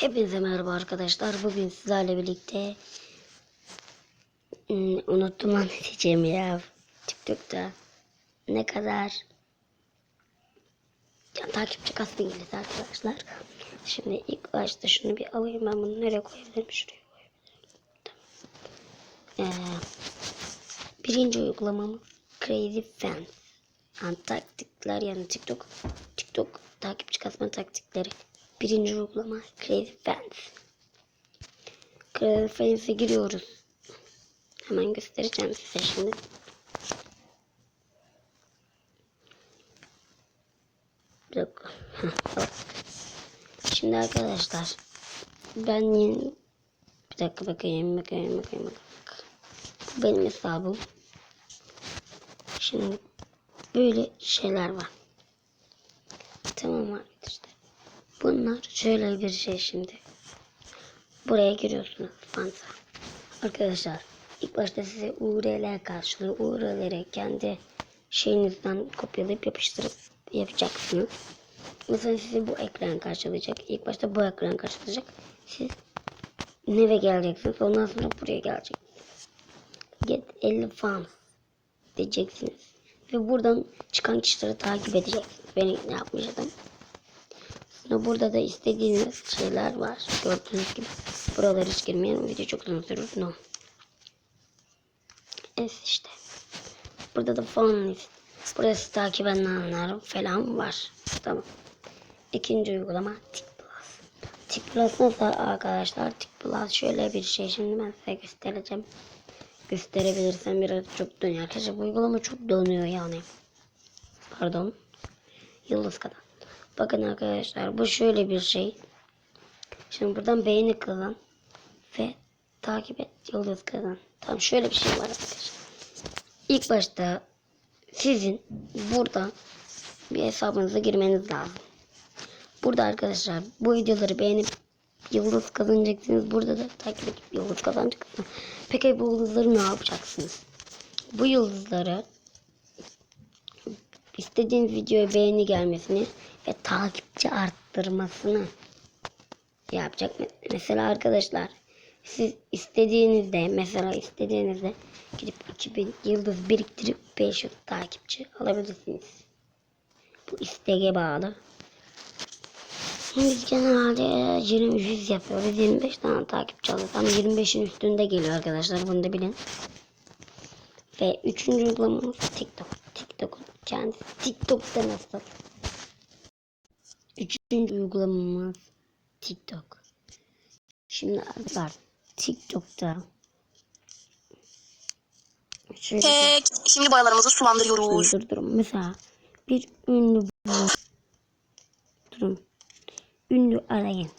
Hepinize merhaba arkadaşlar. Bugün sizlerle birlikte Hmm, unuttum diyeceğimi ya. TikTok'ta ne kadar yani takipçi kasma İngiliz arkadaşlar. Şimdi ilk başta şunu bir alayım ben bunu nereye koyabilirim? Şuraya koyabilirim. Tamam. Ee, birinci uygulamamız Crazy Fans. Yani taktikler yani TikTok TikTok takipçi kasma taktikleri. Birinci uygulama Crazy Fans. Crazy Fans'e giriyoruz. Hemen göstereceğim size şimdi. Tamam. Şimdi arkadaşlar ben yeni bir dakika bakayım bakayım bakayım bakayım. Benim hesabım. Şimdi böyle şeyler var. Tamam arkadaşlar. Bunlar şöyle bir şey şimdi. Buraya giriyorsunuz Fanta. Arkadaşlar ilk başta size URL karşılıyor. URL'leri kendi şeyinizden kopyalayıp yapıştırıp yapacaksınız. Mesela size bu ekran karşılayacak. İlk başta bu ekran karşılayacak. Siz neve geleceksiniz. Ondan sonra buraya geleceksiniz. Get 50 fans diyeceksiniz. Ve buradan çıkan kişileri takip edeceksiniz. Ben ne yapmıştım. Sonra burada da istediğiniz şeyler var. Gördüğünüz gibi. Buralara hiç girmeyelim. Video çok uzun sürür. No. Evet işte. Burada da fan list. Burası takip edenler falan var. Tamam. İkinci uygulama Tik Plus. Tik Plus nasıl arkadaşlar? Tik Plus şöyle bir şey. Şimdi ben size göstereceğim. Gösterebilirsem biraz çok dönüyor. Arkadaşlar bu uygulama çok dönüyor yani. Pardon. Yıldız kadar. Bakın arkadaşlar bu şöyle bir şey. Şimdi buradan beğeni kazan ve takip et yıldız kazan. Tamam şöyle bir şey var arkadaşlar. İlk başta sizin burada bir hesabınıza girmeniz lazım. Burada arkadaşlar bu videoları beğenip yıldız kazanacaksınız. Burada da takip edip yıldız kazanacaksınız. Peki bu yıldızları ne yapacaksınız? Bu yıldızları istediğiniz videoya beğeni gelmesini ve takipçi arttırmasını yapacak. Mesela arkadaşlar siz istediğinizde mesela istediğinizde gidip 2000 yıldız biriktirip 500 takipçi alabilirsiniz. Bu isteğe bağlı. Biz genelde 20 100 yapıyoruz. 25 tane takipçi alıyoruz. Ama 25'in üstünde geliyor arkadaşlar. Bunu da bilin. Ve üçüncü uygulamamız TikTok. Kendisi. TikTok'ta nasıl? Üçüncü uygulamamız TikTok. Şimdi arkadaşlar TikTok'ta şöyle Kek. Şimdi boyalarımızı sulandırıyoruz. dur durun. Mesela bir ünlü durun. Ünlü arayın.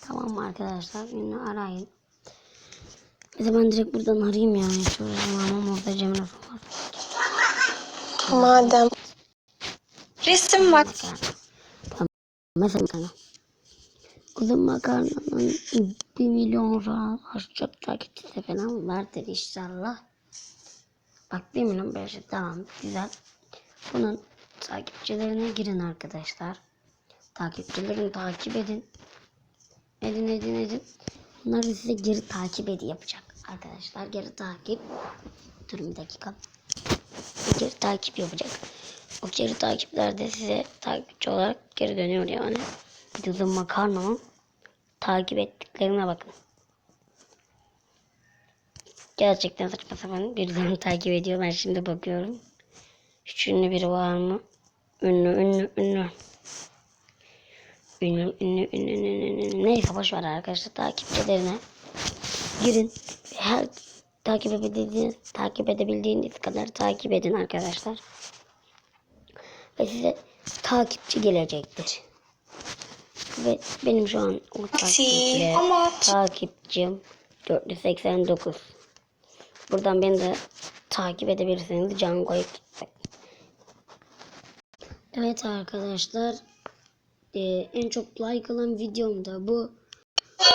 Tamam mı arkadaşlar? Ünlü arayın. Mesela ben direkt buradan arayayım yani. Şöyle ama orada Cemre falan. Madem. Resim bak. Tamam. Mesela makarna. Kızım makarnanın bir milyon falan aşacak takipçisi falan vardır inşallah. Bak bir milyon beş tamam güzel. Bunun takipçilerine girin arkadaşlar. Takipçilerini takip edin. Edin edin edin. Bunlar da size geri takip edi yapacak arkadaşlar. Geri takip. Durun bir dakika. Geri takip yapacak. O geri takipler de size takipçi olarak geri dönüyor yani. Kızım makarnamı takip ettiklerine bakın. Gerçekten saçma sapan birilerini takip ediyor. Ben şimdi bakıyorum. Hiç ünlü biri var mı? Ünlü, ünlü. Ünlü, ünlü, ünlü, ünlü, ünlü, ünlü. Neyse boş ver arkadaşlar. Takipçilerine girin. Her takip edebildiğiniz, takip edebildiğiniz kadar takip edin arkadaşlar. Ve size takipçi gelecektir. Ve benim şu an o takipçi, takipçim 489. Buradan beni de takip edebilirsiniz. Django'yu Evet arkadaşlar. Ee, en çok like alan videom da bu.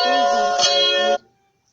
Evet arkadaşlar.